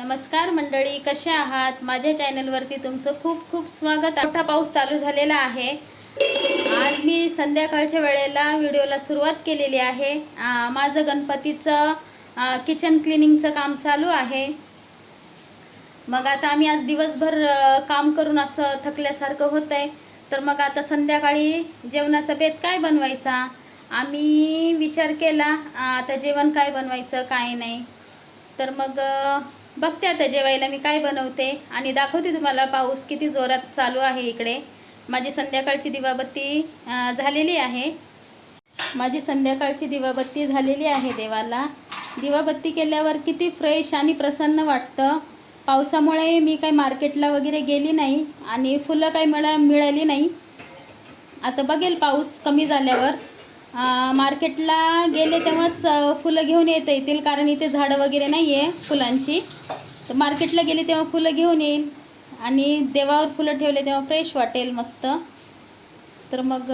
नमस्कार मंडळी कसे आहात? माझ्या चॅनलवरती तुमचं खूप खूप स्वागत मोठा पाऊस चालू झालेला आहे. आज मी संध्याकाळच्या वेळेला व्हिडिओला सुरुवात केलेली आहे. माझं गणपतीचं किचन क्लिनिंगचं काम चालू आहे. मग आता आम्ही आज दिवसभर काम करून असं थकल्यासारखं होतं आहे तर मग आता संध्याकाळी जेवणाचा बेत काय बनवायचा? आम्ही विचार केला आता जेवण काय बनवायचं काय नाही. तर मग बघते आता जेवायला मी काय बनवते. आणि दाखवते तुम्हाला पाऊस किती जोरात चालू आहे इकडे. माझी संध्याकाळची दिवाबत्ती झालेली आहे. माझी संध्याकाळची दिवाबत्ती झालेली आहे देवाला. दिवाबत्ती केल्यावर किती फ्रेश आणि प्रसन्न वाटतं. पावसामुळे मी काही मार्केटला वगैरे गेली नाही आणि फुलं काही मिळा मिळाली नाही. आता बघेल पाऊस कमी झाल्यावर. मार्केटला गेले तेव्हाच फुलं घेऊन येता येतील कारण इथे झाडं वगैरे नाही आहे फुलांची. तर मार्केटला गेले तेव्हा फुलं घेऊन येईल आणि देवावर फुलं ठेवले तेव्हा फ्रेश वाटेल मस्त. तर मग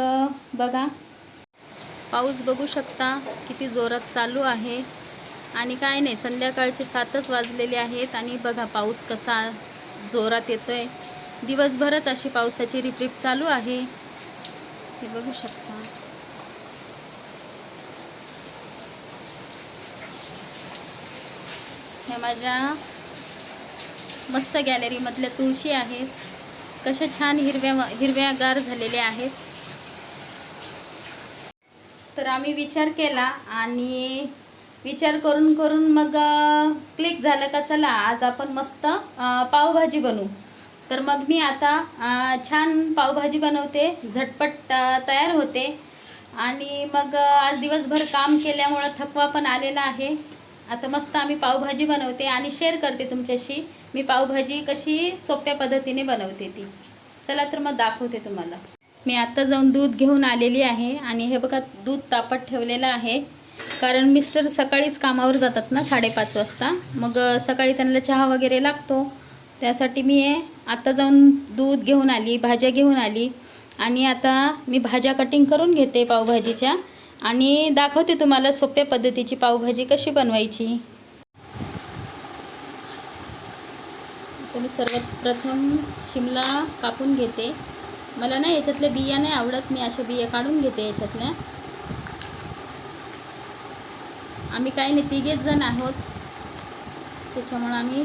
बघा. पाऊस बघू शकता किती जोरात चालू आहे. आणि काय नाही संध्याकाळचे सातच वाजलेले आहेत. आणि बघा पाऊस कसा जोरात येतो आहे दिवसभरच अशी पावसाची रिपरिप चालू आहे. हे बघू शकता. ह्या माझ्या मस्त गॅलरीमधल्या तुळशी आहेत. कशा छान हिरव्या हिरव्यागार झालेल्या आहेत. तर आम्ही विचार केला आणि विचार करून करून मग क्लिक झालं का चला आज आपण मस्त पावभाजी बनवू. तर मग मी आता छान पावभाजी बनवते झटपट तयार होते. आणि मग आज दिवसभर काम केल्यामुळं थकवा पण आलेला आहे. आता मस्त आम्ही पावभाजी बनवते आणि शेअर करते तुमच्याशी. मी पावभाजी कशी सोप्या पद्धतीने बनवते ती. चला तर मग दाखवते तुम्हाला. मी आत्ता जाऊन दूध घेऊन आलेली आहे आणि हे बघा दूध तापत ठेवलेलं आहे. कारण मिस्टर सकाळीच कामावर जातात ना साडेपाच वाजता. मग सकाळी त्यांना चहा वगैरे लागतो. त्यासाठी मी आत्ता जाऊन दूध घेऊन आली भाज्या घेऊन आली. आणि आता मी भाज्या कटिंग करून घेते पावभाजीच्या. आणि दाखवते तुम्हाला सोप्या पद्धतीची पावभाजी कशी बनवायची. मी सर्वात प्रथम शिमला कापून घेते. मला ना याच्यातल्या बिया नाही आवडत मी अशा बिया काढून घेते याच्यातल्या. आम्ही काही नाही तिघेच जण आहोत. त्याच्यामुळं आम्ही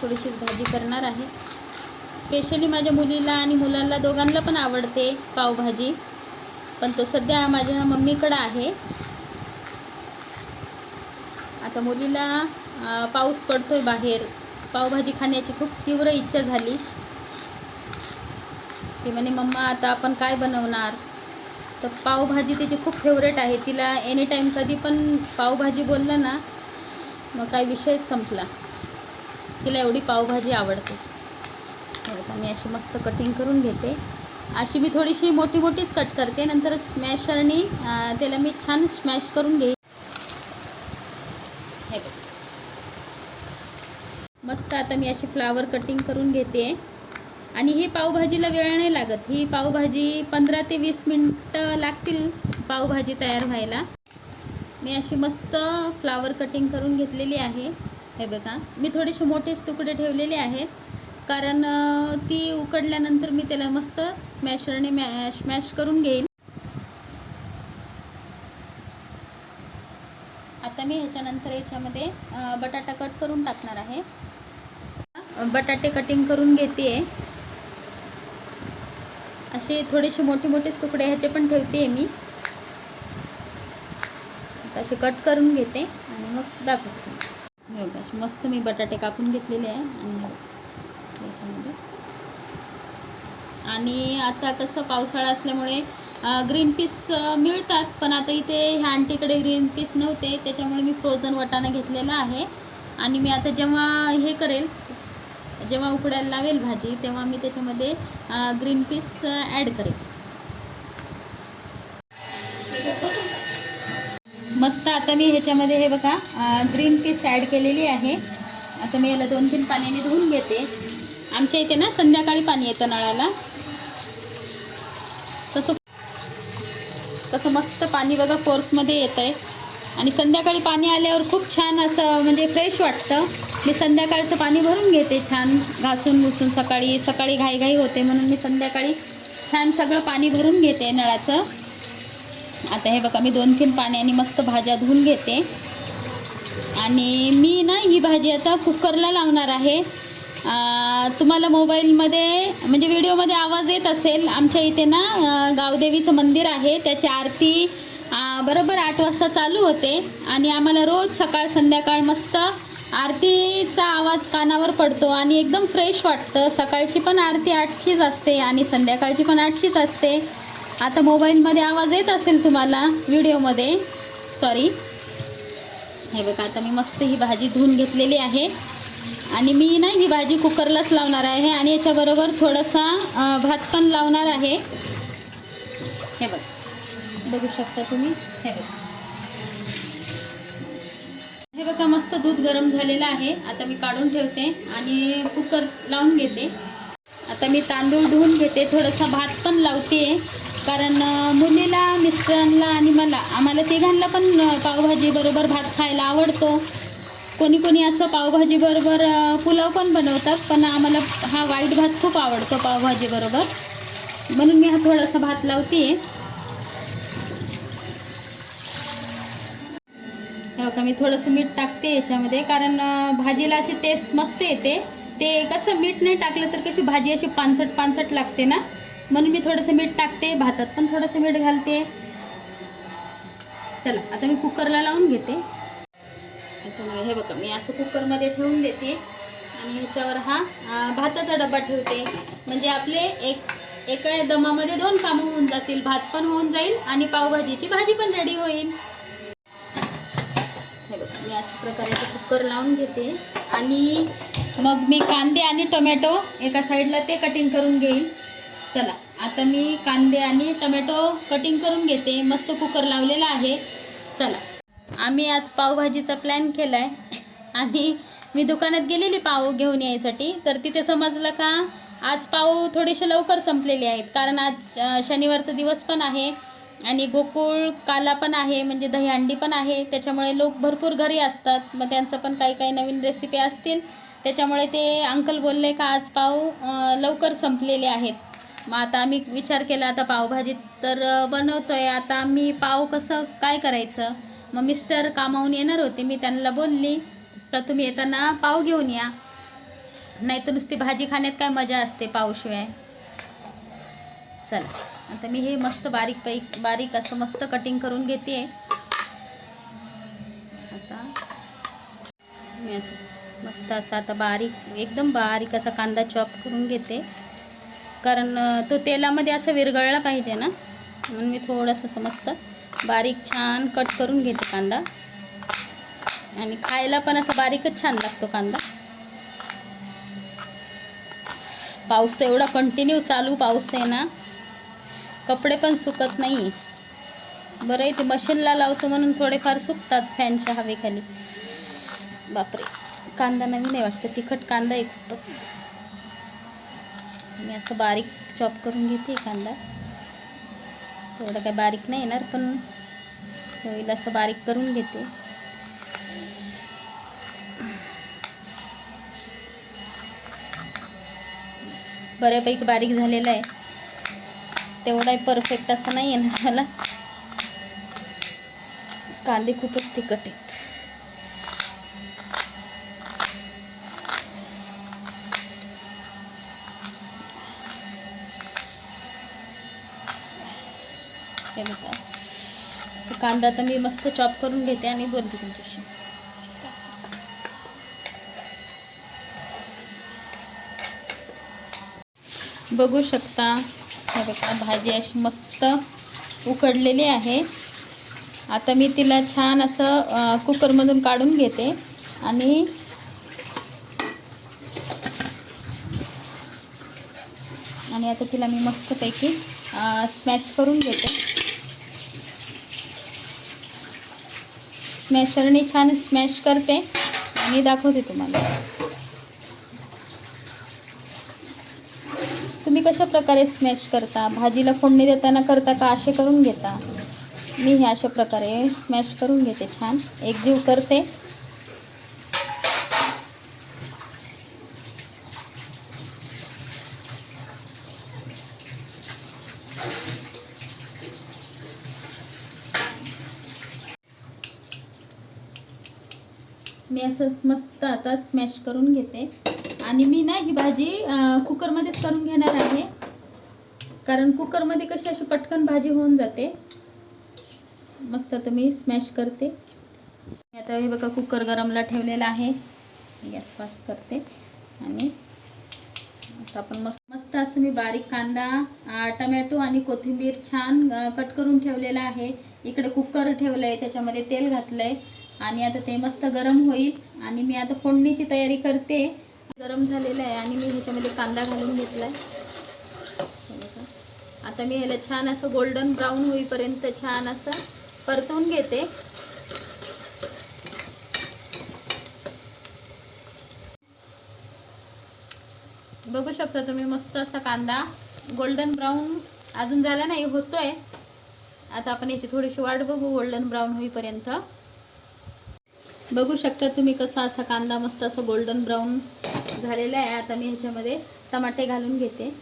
थोडीशी भाजी करणार आहे. स्पेशली माझ्या मुलीला आणि मुलाला दोघांना पण आवडते पावभाजी. पण तो सध्या माझ्या मम्मीकडं आहे. आता मुलीला पाऊस पाऊस पडतोय बाहेर. पावभाजी खाण्याची खूप तीव्र इच्छा झाली. ती म्हणे मम्मा आता आपण काय बनवणार? तर पावभाजी तिची खूप फेवरेट आहे. तिला एनी टाईम कधी पण पावभाजी बोललं ना मग काय विषयच संपला. तिला एवढी पावभाजी आवडते. मी अशी मस्त कटिंग करून घेते. अशी मी थोडीशी मोठी मोठीच कट करते. नंतर स्मॅशरने त्याला मी छान स्मॅश करून घेईन. हे मस्त आता मी अशी फ्लावर कटिंग करून घेते. आणि ही पावभाजीला वेळ नाही लागत. ही पावभाजी पंधरा ते वीस मिनटं लागतील पावभाजी तयार व्हायला. मी अशी मस्त फ्लावर कटिंग करून घेतलेली आहे. हे बघा. मी थोडेसे मोठेच तुकडे ठेवलेले आहेत. कारण ती उकडल्यानंतर मी त्याला मस्त स्मॅशरने मॅ स्मॅश करून घेईन. आता मी ह्याच्यानंतर याच्यामध्ये बटाटा कट करून टाकणार आहे. बटाटे कटिंग करून घेते असे थोडेसे मोठे मोठेच तुकडे ह्याचे पण ठेवते मी. असे कट करून घेते आणि मग दाखवते मस्त मी बटाटे कापून घेतलेले आहे आणि हे याच्यामध्ये. आणि आता कसं पावसाळा असल्यामुळे ग्रीन पीस मिळतात पण आता इथे ह्या आंटीकडे ग्रीन पीस नव्हते त्याच्यामुळे मी फ्रोझन वाटाणा घेतलेला आहे. आणि मी आता जेव्हा हे करेल जेव्हा उकडायला लावेल भाजी तेव्हा मी त्याच्यामध्ये ग्रीन पीस ॲड करेल. मस्त आता मी ह्याच्यामध्ये हे बघा ग्रीन पीस ॲड केलेली आहे. आता मी याला दोन तीन पाण्याने धुवून घेते. आमच्या इथे ना संध्याकाळी पाणी येतं नळाला. तसं तसं मस्त पाणी बघा फोर्समध्ये येतं आहे आणि संध्याकाळी पाणी आल्यावर खूप छान असं म्हणजे फ्रेश वाटतं. मी संध्याकाळचं पाणी भरून घेते छान घासून घुसून सकाळी सकाळी घाईघाई होते म्हणून मी संध्याकाळी छान सगळं पाणी भरून घेते नळाचं. आता हे बघा मी दोन तीन पाण्याने मस्त भाज्या धुवून घेते. आणि मी ना ही भाजी आता कुकरला लावणार आहे. तुम्हाला मोबाईलमध्ये म्हणजे व्हिडिओमध्ये आवाज येत असेल. आमच्या इथे ना गावदेवीचं मंदिर आहे. त्याची आरती बरोबर आठ वाजता चालू होते. आणि आम्हाला रोज सकाळ संध्याकाळ मस्त आरतीचा आवाज कानावर पडतो आणि एकदम फ्रेश वाटतं. सकाळची पण आरती आठचीच असते आणि संध्याकाळची पण आठचीच असते. आता मोबाईलमध्ये आवाज येत असेल तुम्हाला व्हिडिओमध्ये. सॉरी हे बघा आता मी मस्त ही भाजी धुवून घेतलेली आहे. आणि मी ना ही भाजी कुकरलाच लावणार आहे. आणि याच्याबरोबर थोडासा भात पण लावणार आहे. हे बघ. बघू शकता तुम्ही? हे बघा. हे बघा मस्त दूध गरम झालेलं आहे. आता मी काढून ठेवते आणि कुकर लावून घेते. आता मी तांदूळ धुवून घेते. थोडासा भात पण लावते. कारण मुलीला मिस्टरांना आणि मला आम्हाला तिघांना पण पावभाजी बरोबर भात खायला आवडतो. कोणी कोणी असं पावभाजीबरोबर पुलाव पण बनवतात पण आम्हाला हा वाईट भात खूप आवडतो पावभाजीबरोबर. म्हणून मी हा थोडासा भात लावते हो का मी थोडंसं मीठ टाकते याच्यामध्ये कारण भाजीला अशी टेस्ट मस्त येते. ते कसं मीठ नाही टाकलं तर कशी भाजी अशी पानसट पानसट लागते ना? म्हणून मी थोडंसं मीठ टाकते भातात पण थोडंसं मीठ घालते. चला आता मी कुकरला लावून घेते. आता हे बघा मी असं कुकरमध्ये ठेवून देते. आणि ह्याच्यावर हा भाताचा डबा ठेवते. म्हणजे आपले एक एका दमामध्ये दोन कामं होऊन जातील. भात पण होऊन जाईल आणि पावभाजीची भाजी पण रेडी होईल. हे बघ मी अशा प्रकारे ते कुकर लावून घेते. आणि मग मी कांदे आणि टोमॅटो एका साईडला ते कटिंग करून घेईल. चला आता मी कांदे आणि टोमॅटो कटिंग करून घेते. मस्त कुकर लावलेला आहे. चला. आम्ही आज पावभाजीचा प्लॅन केला आहे आणि मी दुकानात गेलेली पाव घेऊन यायसाठी. तर तिथे समजलं का आज पाव थोडेसे लवकर संपलेले आहेत. कारण आज शनिवारचा दिवस पण आहे आणि गोकुळ काला पण आहे म्हणजे दहीहंडी पण आहे. त्याच्यामुळे लोक भरपूर घरी असतात. मग त्यांचं पण काही काही नवीन रेसिपी असतील. त्याच्यामुळे ते अंकल बोलले का आज पाव लवकर संपलेले आहेत. मग आता आम्ही विचार केला आता पावभाजी तर बनवतो आहे आता आम्ही पाव कसं काय करायचं? मग मिस्टर कामावून येणार होते. मी त्यांना बोलली का तुम्ही येताना पाव घेऊन या. नाही तर नुसती भाजी खाण्यात काय मजा असते पावशिवाय. चला. आता मी हे मस्त बारीक पैक बारीक असं मस्त कटिंग करून घेते. आता मी असं मस्त असं आता बारीक एकदम बारीक असा कांदा चॉप करून घेते. कारण तो तेलामध्ये असं विरघळला पाहिजे ना. म्हणून मी थोडंसं असं मस्त बारीक छान कट करून घेते कांदा. आणि खायला पण असं बारीकच छान लागतो कांदा. पाऊस तर एवढा कंटिन्यू चालू पाऊस आहे ना. कपडे पण सुकत नाही. बरं आहे ते मशीनला लावतो म्हणून थोडेफार सुकतात फॅनच्या हवेखाली. बापरे कांदा नवीन आहे वाटतं. तिखट कांदा आहे खूपच. मी असं बारीक चॉप करून घेते कांदा. एवढं काय बारीक नाही येणार पण होईल असं बारीक करून घेते. बऱ्यापैकी बारीक झालेलं आहे. तेवढाही परफेक्ट असं नाही आहे ना मला कांदे खूपच तिखट आहेत. हे बघा. असं कांदा तर मी मस्त चॉप करून घेते आणि बोलते तुमच्याशी. बघू शकता हे बघा भाजी अशी मस्त उकडलेली आहे. आता मी तिला छान असं कुकरमधून काढून घेते आणि आणि आता तिला मी मस्तपैकी स्मॅश करून घेते. स्मॅशरने छान स्मॅश करते आणि दाखवते तुम्हाला. तुम्ही कशा प्रकारे स्मॅश करता? भाजीला फोडणी देताना करता का? असे करून घेता. मी हे अशा प्रकारे स्मॅश करून घेते छान. एकजीव करते. मी असं मस्त आता स्मॅश करून घेते. आणि मी ना ही भाजी कुकरमध्येच करून घेणार आहे. कारण कुकरमध्ये कशी अशी पटकन भाजी होऊन जाते. मस्त आता मी स्मॅश करते. आता हे बघा कुकर गरमला ठेवलेला आहे. गॅस पास करते. आणि आता आपण मस्त मस्त असं मी बारीक कांदा टमॅटो आणि कोथिंबीर छान कट करून ठेवलेला आहे. इकडे कुकर ठेवलं आहे त्याच्यामध्ये तेल घातलं आहे आणि आता ते मस्त गरम होईल. आणि मी आता फोडणीची तयारी करते. गरम झालेलं आहे आणि मी ह्याच्यामध्ये कांदा घालून घेतला आहे आता मी ह्याला छान असं गोल्डन ब्राऊन होईपर्यंत छान असं परतवून घेते. बघू शकता तुम्ही मस्त असा कांदा गोल्डन ब्राऊन अजून झाला नाही होतोय. आता आपण याची थोडीशी वाट बघू गोल्डन ब्राऊन होईपर्यंत. बघू शकता तुम्ही कसा असा कांदा मस्त असं गोल्डन ब्राऊन झालेला आहे. आता मी ह्याच्यामध्ये टमाटे घालून घेते.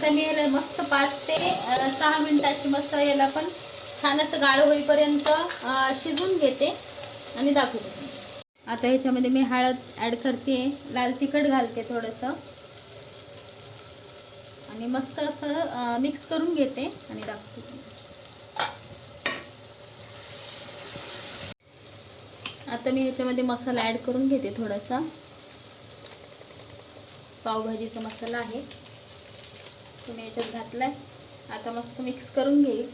आता मी याला मस्त पाच ते सहा मिनटाची मस्त याला पण छान असं गाळ होईपर्यंत शिजून घेते आणि दाखवते. आता ह्याच्यामध्ये मी हळद ॲड करते लाल तिखट घालते थोडंसं. आणि मस्त असं मिक्स करून घेते आणि दाखवते. आता मी ह्याच्यामध्ये मसाला ॲड करून घेते थोडासा. पावभाजीचा मसाला आहे. तुम्ही याच्यात घातलाय. आता मस्त मिक्स करून घेईल.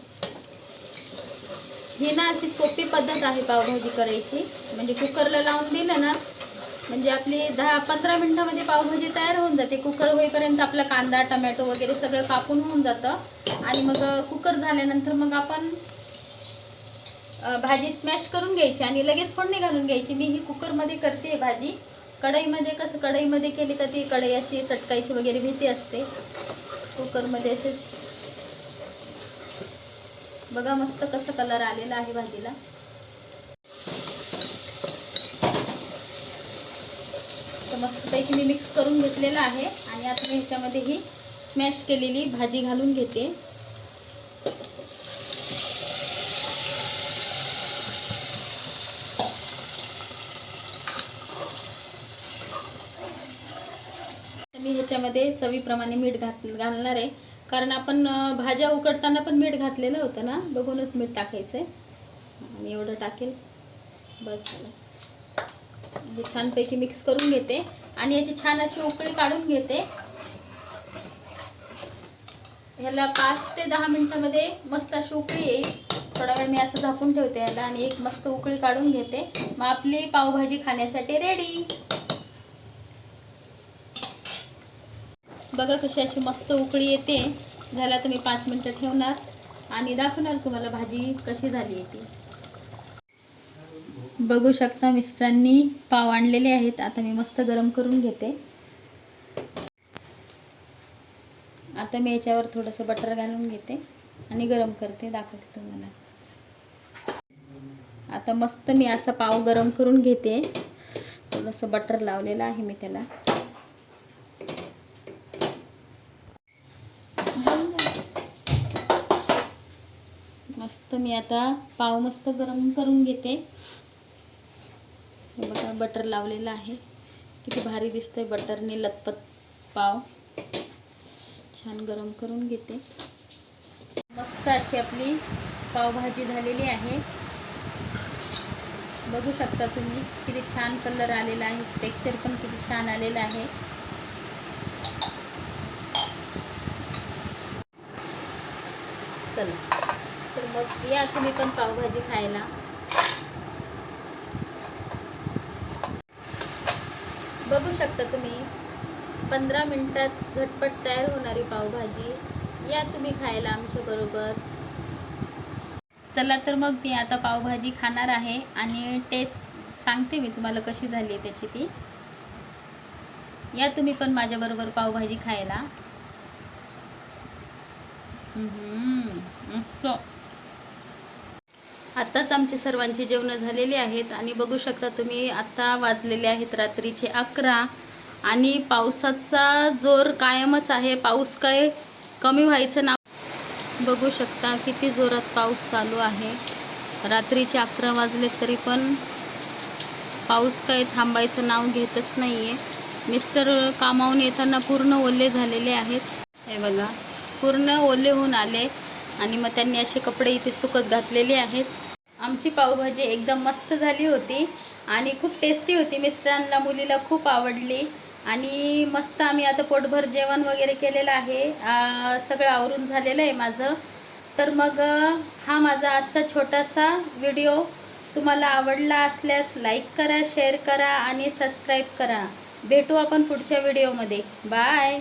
ही ना अशी सोपी पद्धत आहे पावभाजी करायची. म्हणजे कुकरला लावून दिलं ना म्हणजे आपली दहा पंधरा मिनटामध्ये पावभाजी तयार होऊन जाते. कुकर होईपर्यंत आपला कांदा टमॅटो वगैरे सगळं कापून होऊन जातं. आणि मग कुकर झाल्यानंतर मग आपण भाजी स्मॅश करून घ्यायची आणि लगेच फोडणी घालून घ्यायची. मी ही कुकरमध्ये करते भाजी. कढईमध्ये कसं कढईमध्ये केली का ती कढई अशी सटकायची वगैरे भीती असते. कुकरमध्ये असेच बघा मस्त कसं कलर आलेला आहे भाजीला. तर मस्तपैकी मी मिक्स करून घेतलेलं आहे आणि आता मी ह्याच्यामध्ये ही स्मॅश केलेली भाजी घालून घेते. मी ह्याच्यामध्ये चवीप्रमाणे मीठ घात घालणार आहे. कारण आपण भाज्या उकडताना पण मीठ घातलेलं होतं ना? बघूनच मीठ टाकायचं आहे आणि एवढं टाकेल. बस झालं. हे छानपैकी मिक्स करून घेते. आणि याची छान अशी उकळी काढून घेते. ह्याला पाच ते दहा मिनटामध्ये मस्त अशी उकळी येईल. थोडा वेळ मी असं झाकून ठेवते ह्याला आणि एक मस्त उकळी काढून घेते. मग आपली पावभाजी खाण्यासाठी रेडी बघा कशी अशी मस्त उकळी येते. झाला तर मी पाच मिनटं ठेवणार. आणि दाखवणार तुम्हाला भाजी कशी झाली आहे ती. बघू शकता मिस्टरांनी पाव आणलेले आहेत. आता मी मस्त गरम करून घेते. आता मी याच्यावर थोडंसं बटर घालून घेते. आणि गरम करते. दाखवते तुम्हाला. आता मस्त मी असा पाव गरम करून घेते. थोडंसं बटर लावलेलं आहे मी त्याला. मस्त मी आता पाव मस्त गरम करून घेते. बघा बटर लावलेलं आहे. किती भारी दिसतंय बटरने लतपत पाव. छान गरम करून घेते. मस्त अशी आपली पावभाजी झालेली आहे. बघू शकता तुम्ही किती छान कलर आलेला आहे. स्ट्रेक्चर पण किती छान आलेलं आहे. चला. मग या तुम्ही पण पावभाजी खायला. बघू शकता तुम्ही पंधरा मिनटात झटपट तयार होणारी पावभाजी या तुम्ही खायला आमच्या बरोबर. चला तर मग मी आता पावभाजी खाणार आहे आणि टेस्ट सांगते मी तुम्हाला कशी झाली आहे त्याची ती. या तुम्ही पण माझ्याबरोबर पावभाजी खायला. हम्म. आत्ताच आमची सर्वांची जेवणं झालेली आहेत आणि बघू शकता तुम्ही आत्ता वाजलेले आहेत रात्रीचे अकरा आणि पावसाचा जोर कायमच आहे. पाऊस काय कमी व्हायचं ना बघू शकता किती जोरात पाऊस चालू आहे. रात्रीचे अकरा वाजले तरी पण पाऊस काय थांबायचं नाव घेतच नाही आहे मिस्टर कामावून येताना पूर्ण ओले झालेले आहेत. हे बघा पूर्ण ओले होऊन आले. आणि मग त्यांनी असे कपडे इथे सुकत घातलेले आहेत. आमची पावभाजी एकदम मस्त झाली होती आणि खूप टेस्टी होती. मिस्टरांना मुलीला खूप आवडली. आणि मस्त आम्ही आता पोटभर जेवण वगैरे केलेलं आहे. सगळं आवरून झालेलं आहे माझं. तर मग हा माझा आजचा छोटासा व्हिडिओ तुम्हाला आवडला असल्यास लाईक करा शेअर करा आणि सबस्क्राईब करा. भेटू आपण पुढच्या व्हिडिओमध्ये बाय